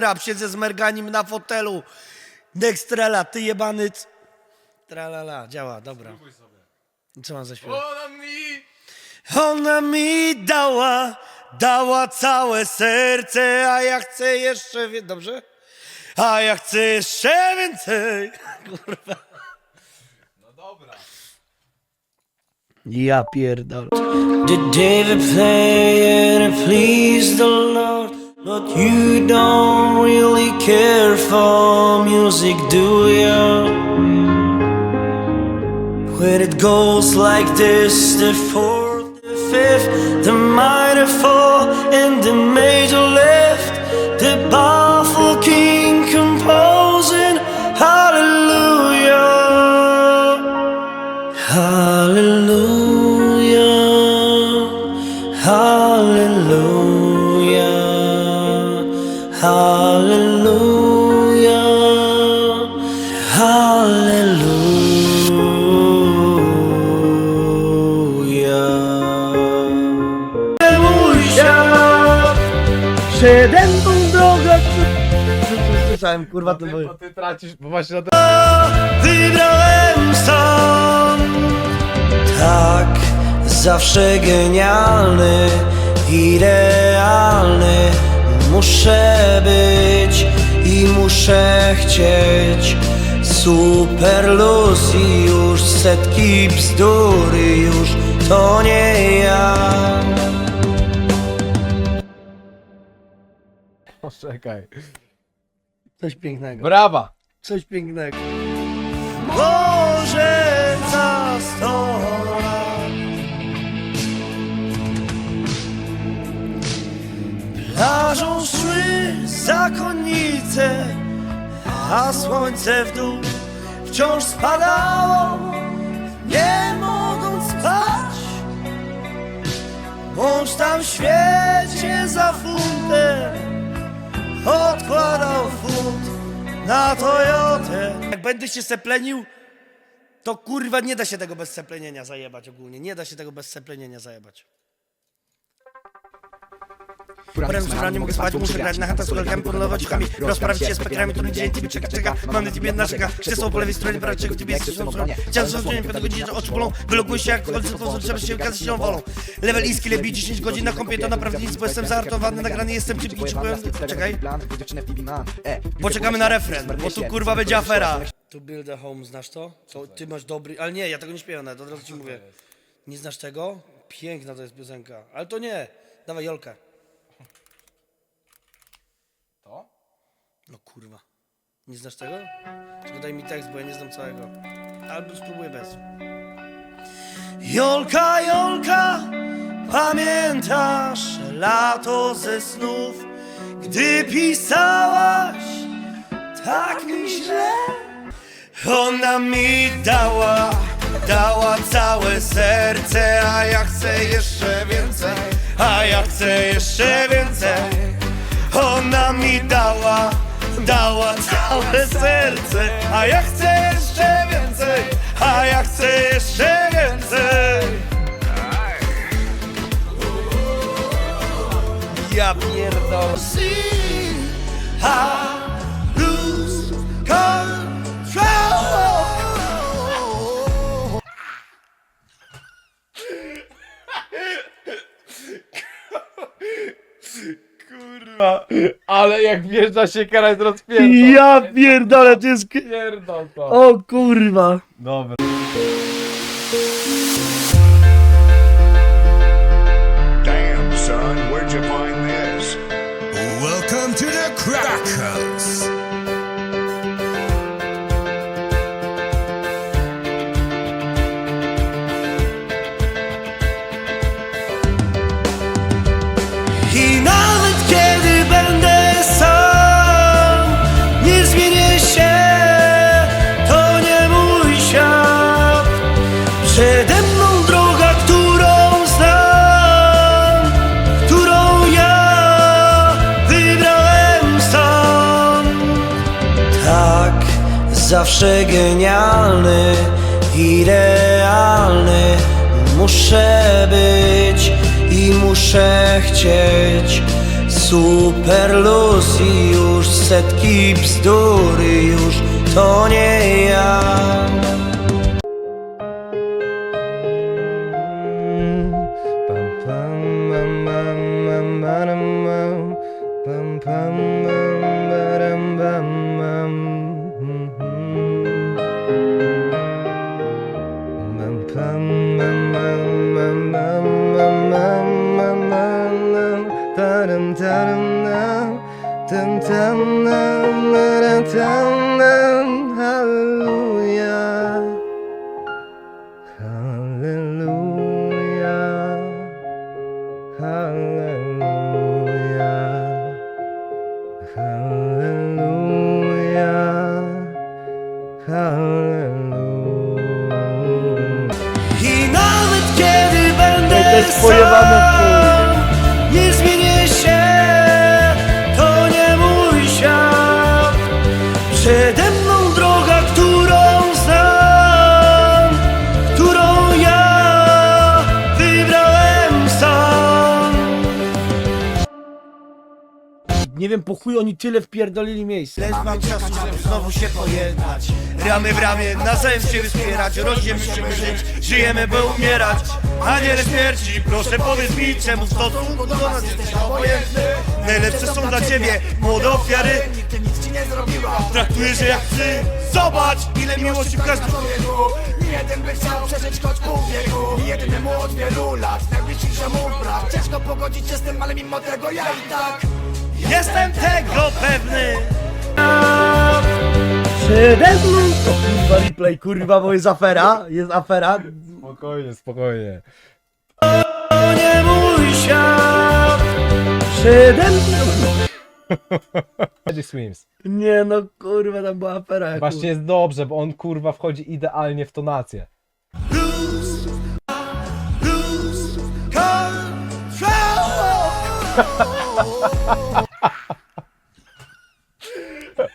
rap, siedzę z Merganim na fotelu. Dextrela, ty jebany... c- Tralala, działa, dobra. Co mam zaśpiewać? Ona mi! Ona mi dała, dała całe serce, a ja chcę jeszcze więcej. Dobrze? A ja chcę jeszcze więcej. Kurwa. No dobra. Ja pierdolę. Did David play and it pleased the Lord? But you don't really care for music, do you? When it goes like this, the fourth, the fifth, the minor fall, and the major Słyszałem, kurwa, to było. bo ty tracisz, bo właśnie na wybrałem sam Tak, zawsze genialny, idealny Muszę być i muszę chcieć Super luz i już setki bzdury już to nie ja Poczekaj. Coś pięknego. Brawa! Coś pięknego. Może za sto lat Plażą szły zakonnice A słońce w dół wciąż spadało Nie mogąc spać Mąż tam świecie za funtem Odkładał funt na Toyotę Jak będę się seplenił, to kurwa nie da się tego bez seplenienia zajebać ogólnie. Nie da się tego bez seplenienia zajebać. Porannym słuchaniu nie mogę spać, muszę grać na chatach z kolegami, podlewać cichami, rozprawić się z pekrami, który dzień ciebie czeka, czeka, mam na ciebie naszego, krzesło po lewej stronie, prawie czego w ciebie jesteś w stronie, chciałem zrozumieć, piątej godzinie, że oczy bolą, wylogujesz się jak koledzy, to trzeba się wykazać się wolą. Level iski lebi 10 godzin na kompie, to naprawdę nic, bo jestem zaartowany, nagrany jestem, czy bici byłem, czekaj, poczekamy na refren, bo tu kurwa będzie afera. To build a home, znasz to? To ty masz dobry, ale nie, ja tego nie śpiewam nawet, od razu ci mówię. Nie znasz tego? Piękna to jest piosenka, ale to nie, dawaj Jolkę. To? No kurwa. Nie znasz tego? Tylko daj mi tekst, bo ja nie znam całego. Albo spróbuję bez. Jolka, Jolka, pamiętasz lato ze snów, gdy pisałaś tak mi źle? Ona mi dała, dała całe serce, a ja chcę jeszcze więcej, a ja chcę jeszcze więcej. Ona mi dała, dała całe serce, a ja chcę jeszcze więcej, a ja chcę jeszcze więcej. Ja pierdolę. Ale jak wjeżdża się kara jest rozpierdol. Ja pierdolę, to jest... Pierdol to. O kurwa. Dobra. Damn, son, where'd you find this? Welcome to the Crack House. Przede mną droga, którą znam, którą ja wybrałem sam. Tak, zawsze genialny, idealny. Muszę być i muszę chcieć super luz i już setki bzdury już to nie ja dam dam dam wiem, po chuj oni tyle wpierdolili miejsca. Lecz mam czasu, żeby znowu się pojednać. Ramy w ramię, nawzajem się wspierać. Rodzimy musimy żyć, żyjemy by umierać. Aniele śmierci, proszę powiedz mi Czemu w stosunku do nas jesteś obojętny? Najlepsze są dla ciebie młode ofiary. Nigdy nic ci nie zrobiła Traktujesz je jak psy. Zobacz, ile miłości w każdym człowieku. Jeden by chciał przeżyć choć pół wieku. Jedynemu od wielu lat. Najbliższych ziomów brak. Ciężko pogodzić się z tym, ale mimo tego ja i tak Jestem tego pewny Przede mną to kurwa replay, kurwa, bo jest afera, jest afera. Spokojnie, spokojnie. To nie mój świat Przede mną. Magic Swims. Nie no, kurwa, tam była afera. jak Właśnie jest dobrze, bo on kurwa wchodzi idealnie w tonację. Lose, lose control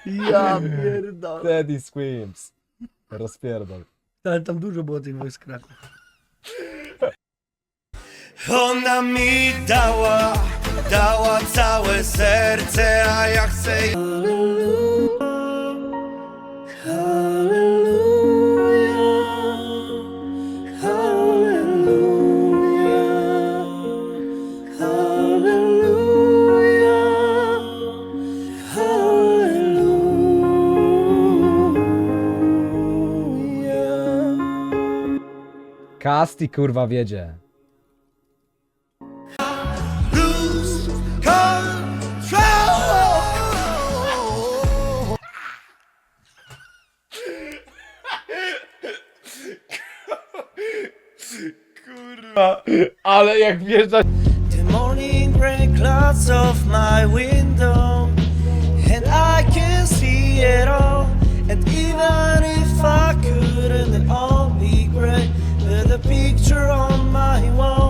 Ja pierdolę. Teddy Swims. Rozpierdol. Ale tam dużo było tych wojsk Kraków. Ona mi dała, dała całe serce, a ja chcę Kasti kurwa wiedzie. control Ale jak wjeżdża The morning rain clouds off my window, and I can see it all. And even if I Picture on my wall.